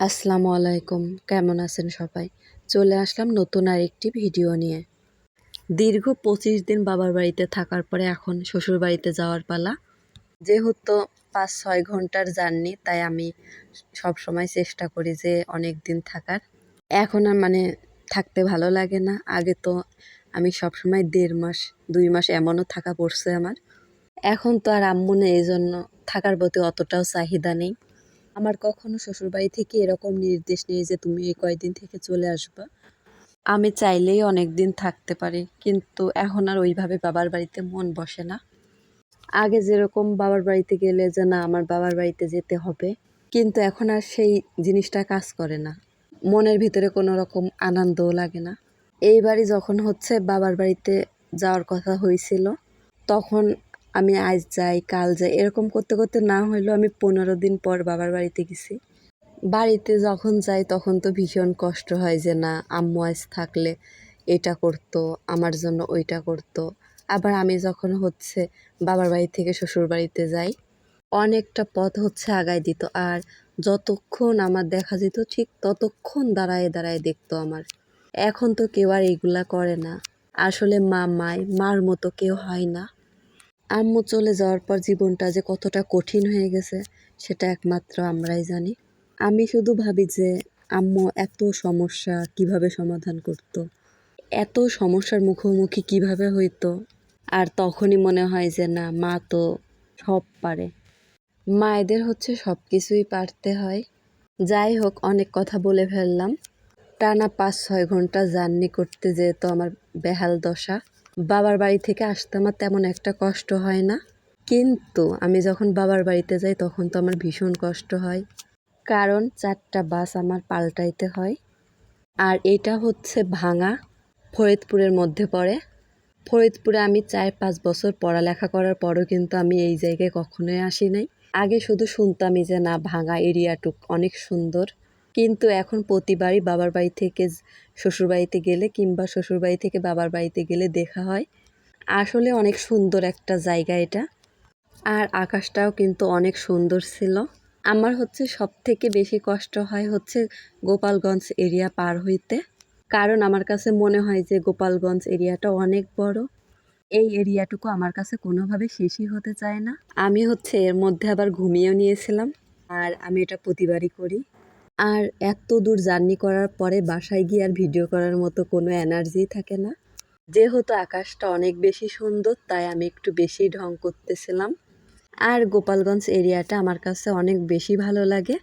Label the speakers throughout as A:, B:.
A: আসসালামু আলাইকুম। কেমন আছেন সবাই? চলে আসলাম নতুন আরেকটি ভিডিও নিয়ে। দীর্ঘ পঁচিশ দিন বাবার বাড়িতে থাকার পরে এখন শ্বশুর বাড়িতে যাওয়ার পালা। যেহেতু পাঁচ, ছয় ঘণ্টার জার্নি, তাই আমি সব সময় চেষ্টা করি যে অনেক দিন থাকার। এখন আর মানে থাকতে ভালো লাগে না। আগে তো আমি সব সময় দেড় মাস, দুই মাস এমনও থাকা পড়ছে আমার। এখন তো আর আম্মু নেই, এই জন্য থাকার প্রতি অতটাও চাহিদা নেই। আমার কখনো শ্বশুরবাড়ি থেকে এরকম নির্দেশ নেই যে তুমি এই কয়দিন থেকে চলে আসবা। আমি চাইলেই অনেক দিন থাকতে পারি, কিন্তু এখন আর ওইভাবে বাবার বাড়িতে মন বসে না। আগে যেরকম বাবার বাড়িতে গেলে যে না, আমার বাবার বাড়িতে যেতে হবে, কিন্তু এখন আর সেই জিনিসটা কাজ করে না। মনের ভিতরে কোনো রকম আনন্দও লাগে না। এইবারই যখন হচ্ছে বাবার বাড়িতে যাওয়ার কথা হয়েছিল, তখন আমি আজ যাই, কাল যাই, এরকম করতে করতে না হইলেও আমি পনেরো দিন পর বাবার বাড়িতে গেছি। বাড়িতে যখন যাই তখন তো ভীষণ কষ্ট হয় যে, না, আম্মু আজ থাকলে এটা করতো, আমার জন্য ওইটা করতো। আবার আমি যখন হচ্ছে বাবার বাড়ি থেকে শ্বশুর বাড়িতে যাই, অনেকটা পথ হচ্ছে আগায় দিত। আর যতক্ষণ আমার দেখা যেত, ঠিক ততক্ষণ দাঁড়ায় দাঁড়ায় দেখতো আমার। এখন তো কেউ আর এগুলা করে না। আসলে মা মায় মার মতো কেউ হয় না। আম্মু চলে যাওয়ার পর জীবনটা যে কতটা কঠিন হয়ে গেছে, সেটা একমাত্র আমরাই জানি। আমি শুধু ভাবি যে আম্মু এত সমস্যা কীভাবে সমাধান করত। এত সমস্যার মুখোমুখি কীভাবে হইতো, আর তখনই মনে হয় যে না, মা তো সব পারে। মায়েদের হচ্ছে সব কিছুই পারতে হয়। যাই হোক, অনেক কথা বলে ফেললাম। টানা পাঁচ ছয় ঘণ্টা জার্নি করতে যেহেতু আমার বেহাল দশা বাবার বাড়ি থেকে আসতে আমার তেমন একটা কষ্ট হয় না। কিন্তু আমি যখন বাবার বাড়িতে যাই, তখন তো আমার ভীষণ কষ্ট হয়। কারণ চারটা বাস আমার পাল্টাইতে হয়। আর এটা হচ্ছে ভাঙা। ফরিদপুরের মধ্যে পড়ে। ফরিদপুরে আমি চার পাঁচ বছর পড়ালেখা করার পরও কিন্তু আমি এই জায়গায় কখনোই আসি নাই। আগে শুধু শুনতামই যে না, ভাঙা এরিয়াটুক অনেক সুন্দর। কিন্তু এখন প্রতিবারই বাবার বাড়ি থেকে শ্বশুরবাড়িতে গেলে কিংবা শ্বশুরবাড়ি থেকে বাবার বাড়িতে গেলে দেখা হয়। আসলে অনেক সুন্দর একটা জায়গা এটা। আর আকাশটাও কিন্তু অনেক সুন্দর ছিল। আমার হচ্ছে সব থেকে বেশি কষ্ট হয় হচ্ছে গোপালগঞ্জ এরিয়া পার হইতে। কারণ আমার কাছে মনে হয় যে গোপালগঞ্জ এরিয়াটা অনেক বড়। এই এরিয়াটুকু আমার কাছে কোনোভাবে শেষই হতে চায় না। আমি হচ্ছে এর মধ্যে আবার ঘুমিয়েও নিয়েছিলাম। আর আমি এটা প্রতিবারই করি। আর এত দূর জার্নি করার পরে বাসায় গিয়ে আর ভিডিও করার মতো কোনো এনার্জি থাকে না। যেহেতু আকাশটা অনেক বেশি সুন্দর, তাই আমি একটু বেশি ঢং করতেছিলাম। আর গোপালগঞ্জ এরিয়াটা আমার কাছে অনেক বেশি ভালো লাগে।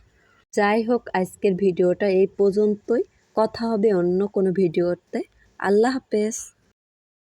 A: যাই হোক, আজকের ভিডিওটা এই পর্যন্তই। কথা হবে অন্য কোনো ভিডিওতে। আল্লাহ হাফেজ।